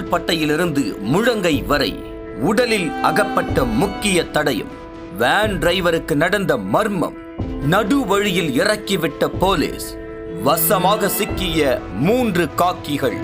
தோள்பட்டையிலிருந்து முழங்கை வரை உடலில் அகப்பட்ட முக்கிய தடயம். வேன் டிரைவருக்கு நடந்த மர்மம் நடு வழியில் இறக்கிவிட்ட போலீஸ் வசமாக சிக்கிய மூன்று காக்கிகள்.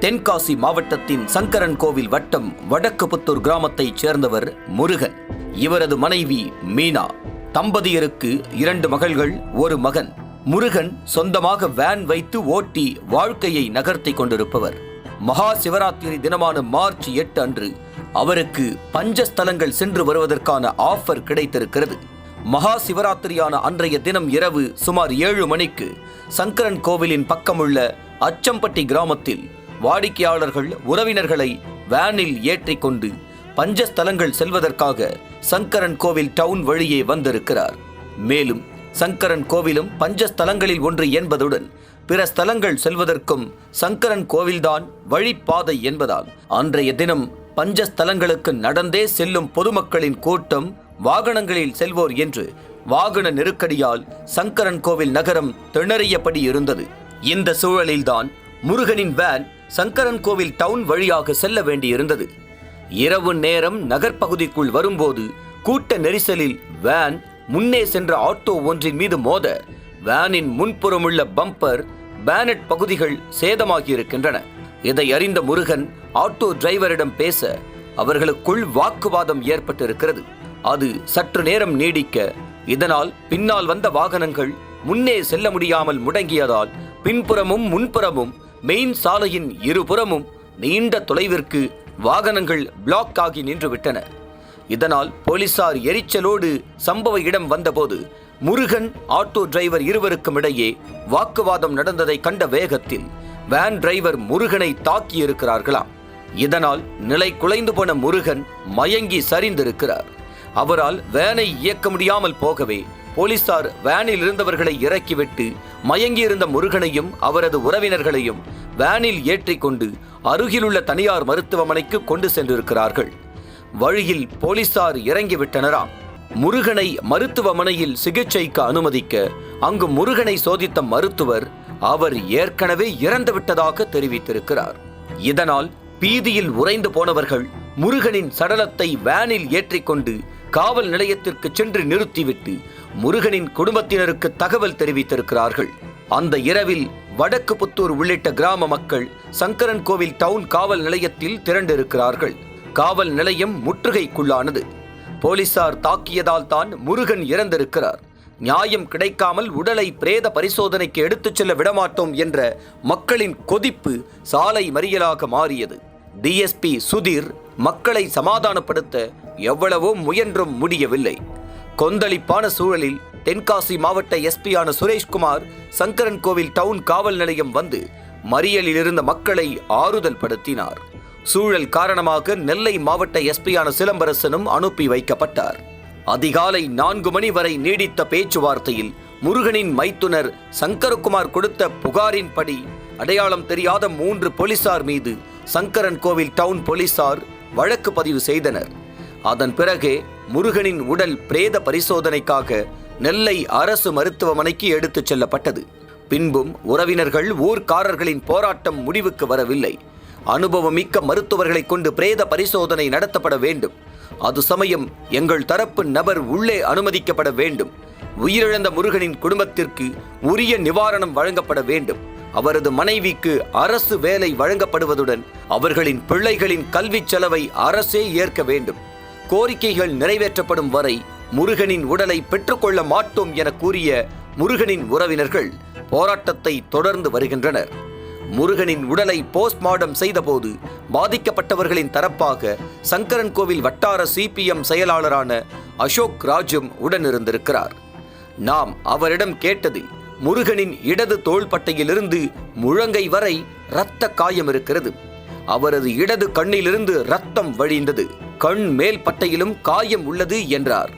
தென்காசி மாவட்டத்தின் சங்கரன் கோவில் வட்டம் வடக்குபுத்தூர் கிராமத்தைச் சேர்ந்தவர் முருகன். இவரது மனைவி மீனா. தம்பதியருக்கு இரண்டு மகள்கள் ஒரு மகன். முருகன் சொந்தமாக வேன் வைத்து ஓட்டி வாழ்க்கையை நகர்த்தி கொண்டிருப்பவர். மகா சிவராத்திரி தினமான மார்ச் எட்டு அன்று அவருக்கு பஞ்சஸ்தலங்கள் சென்று வருவதற்கான ஆஃபர் கிடைத்திருக்கிறது. மகா சிவராத்திரியான அன்றைய தினம் இரவு சுமார் ஏழு மணிக்கு சங்கரன் கோவிலின் பக்கமுள்ள அச்சம்பட்டி கிராமத்தில் வாடிக்கையாளர்கள் உறவினர்களை வேனில் ஏற்றிக்கொண்டு பஞ்சஸ்தலங்கள் செல்வதற்காக சங்கரன் கோவில் டவுன் வழியே வந்திருக்கிறார். மேலும் சங்கரன் கோவிலும் பஞ்சஸ்தலங்களில் ஒன்று என்பதுடன் பிற ஸ்தலங்கள் செல்வதற்கும் சங்கரன் கோவில்தான் வழிப்பாதை என்பதால் அன்றைய தினம் பஞ்சஸ்தலங்களுக்கு நடந்தே செல்லும் பொதுமக்களின் கூட்டம் வாகனங்களில் செல்வோர் என்று வாகன நெருக்கடியால் சங்கரன் கோவில் நகரம் திணறியபடி இருந்தது. இந்த சூழலில்தான் முருகனின் வேன் சங்கரன் கோவில் டவுன் வழியாக செல்ல வேண்டியிருந்தது. இரவு நேரம் நகர்ப்பகுதிக்குள் வரும்போது கூட்ட நெரிசலில் வேன் முன்னே சென்ற ஆட்டோ ஒன்றின் மீது மோத வேனின் முன்புறமுள்ள பம்பர் பேனட் பகுதிகள் சேதமாகியிருக்கின்றன. இதை அறிந்த முருகன் ஆட்டோ டிரைவரிடம் பேச அவர்களுக்குள் வாக்குவாதம் ஏற்பட்டிருக்கிறது. அது சற்று நேரம் நீடிக்க இதனால் பின்னால் வந்த வாகனங்கள் முன்னே செல்ல முடியாமல் முடங்கியதால் பின்புறமும் முன்புறமும் மெயின் சாலையின் இருபுறமும் நீண்ட தொலைவிற்கு வாகனங்கள் பிளாக் ஆகி நின்றுவிட்டன. இதனால் போலீசார் எரிச்சலோடு சம்பவ இடம் வந்தபோது முருகன் ஆட்டோ டிரைவர் இருவருக்கும் இடையே வாக்குவாதம் நடந்ததை கண்ட வேகத்தில் வேன் டிரைவர் முருகனை தாக்கியிருக்கிறார்களாம். இதனால் நிலை குலைந்து போன முருகன் மயங்கி சரிந்திருக்கிறார். அவரால் வேனை இயக்க முடியாமல் போகவே போலீசார் வேனில் இருந்தவர்களை இறக்கிவிட்டு மயங்கியிருந்த முருகனையும் அவரது உறவினர்களையும் வேனில் ஏற்றிக்கொண்டு அருகிலுள்ள தனியார் மருத்துவமனைக்கு கொண்டு சென்றிருக்கிறார்கள். வழியில் போலீசார் இறங்கிவிட்டனராம். முருகனை மருத்துவமனையில் சிகிச்சைக்கு அனுமதிக்க அங்கு முருகனை சோதித்த மருத்துவர் அவர் ஏற்கனவே இறந்துவிட்டதாக தெரிவித்திருக்கிறார். இதனால் பீதியில் உறைந்து போனவர்கள் முருகனின் சடலத்தை வேனில் ஏற்றிக்கொண்டு காவல் நிலையத்திற்கு சென்று நிறுத்திவிட்டு முருகனின் குடும்பத்தினருக்கு தகவல் தெரிவித்திருக்கிறார்கள். அந்த இரவில் வடக்கு புத்தூர் உள்ளிட்ட கிராம மக்கள் சங்கரன் கோவில் டவுன் காவல் நிலையத்தில் திரண்டிருக்கிறார்கள். காவல் நிலையம் முற்றுகைக்குள்ளானது. போலீசார் தாக்கியதால் தான் முருகன் இறந்திருக்கிறார். நியாயம் கிடைக்காமல் உடலை பிரேத பரிசோதனைக்கு எடுத்துச் செல்ல விடமாட்டோம் என்ற மக்களின் கொதிப்பு சாலை மறியலாக மாறியது. டிஎஸ்பி சுதீர் மக்களை சமாதானப்படுத்த எவ்வளவோ முயன்றும் முடியவில்லை. கொந்தளிப்பான சூழலில் தென்காசி மாவட்ட எஸ்பியான சுரேஷ்குமார் சங்கரன் கோவில் டவுன் காவல் நிலையம் வந்து மறியலில் இருந்த மக்களை ஆறுதல் படுத்தினார் சூழல் காரணமாக நெல்லை மாவட்ட எஸ்பியான சிலம்பரசனும் அனுப்பி வைக்கப்பட்டார். அதிகாலை நான்கு மணி வரை நீடித்த பேச்சுவார்த்தையில் முருகனின் மைத்துனர் சங்கரகுமார் கொடுத்த புகாரின்படி அடையாளம் தெரியாத மூன்று போலீசார் மீது சங்கரன் கோவில் டவுன் போலீசார் வழக்கு பதிவு செய்தனர். அதன் பிறகே முருகனின் உடல் பிரேத பரிசோதனைக்காக நெல்லை அரசு மருத்துவமனைக்கு எடுத்துச் செல்லப்பட்டது. பின்பும் உறவினர்கள் ஊர்க்காரர்களின் போராட்டம் முடிவுக்கு வரவில்லை. அனுபவமிக்க மருத்துவர்களை கொண்டு பிரேத பரிசோதனை நடத்தப்பட வேண்டும். அது சமயம் எங்கள் தரப்பு நபர் உள்ளே அனுமதிக்கப்பட வேண்டும். உயிரிழந்த முருகனின் குடும்பத்திற்கு உரிய நிவாரணம் வழங்கப்பட வேண்டும். அவரது மனைவிக்கு அரசு வேலை வழங்கப்படுவதுடன் அவர்களின் பிள்ளைகளின் கல்வி செலவை அரசே ஏற்க வேண்டும். கோரிக்கைகள் நிறைவேற்றப்படும் வரை முருகனின் உடலை பெற்றுக்கொள்ள மாட்டோம் என கூறிய முருகனின் உறவினர்கள் போராட்டத்தை தொடர்ந்து வருகின்றனர். முருகனின் உடலை போஸ்ட்மார்டம் செய்தபோது பாதிக்கப்பட்டவர்களின் தரப்பாக சங்கரன் கோவில் வட்டார சிபிஎம் செயலாளரான அசோக் ராஜும் உடனிருந்திருக்கிறார். நாம் அவரிடம் கேட்டதில் முருகனின் இடது தோள்பட்டையிலிருந்து முழங்கை வரை இரத்த காயம் இருக்கிறது. அவரது இடது கண்ணிலிருந்து ரத்தம் வழிந்தது. கண் மேல் பட்டையிலும் காயம் உள்ளது என்றார்.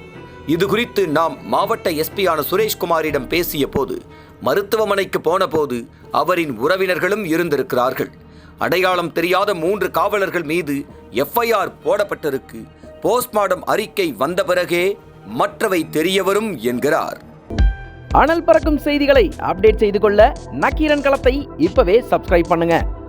இது குறித்து நாம் மாவட்ட எஸ்பியான சுரேஷ்குமாரிடம் பேசிய போது மருத்துவமனைக்கு போனபோது அவரின் உறவினர்களும் இருந்திருக்கிறார்கள். அடையாளம் தெரியாத மூன்று காவலர்கள் மீது எஃப்ஐஆர் போடப்பட்டிருக்கு. போஸ்ட்மார்டம் அறிக்கை வந்த பிறகே மற்றவை தெரியவரும் என்கிறார். அனல் பறக்கும் செய்திகளை அப்டேட் செய்து கொள்ள நக்கீரன் களத்தை இப்பவே சப்ஸ்கிரைப் பண்ணுங்க.